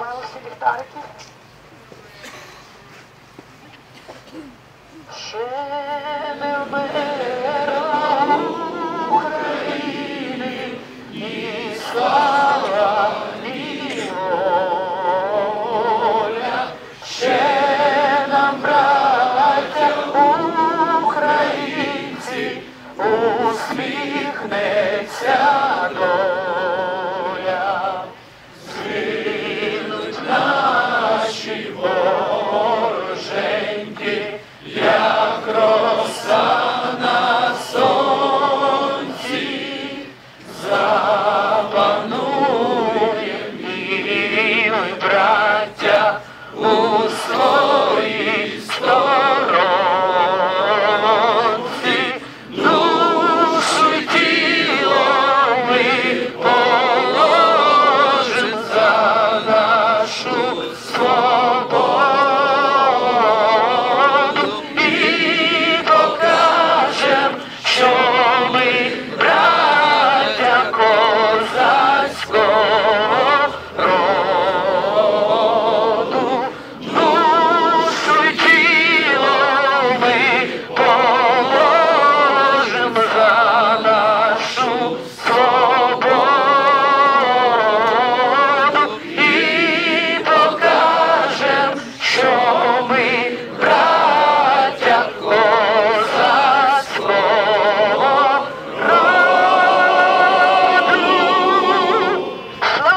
Мали всі ліхтарики. Ще не вмирала України, ні слава, ні. Ще нам, браття, українці, усміхнеться. Братя, браття, у слові.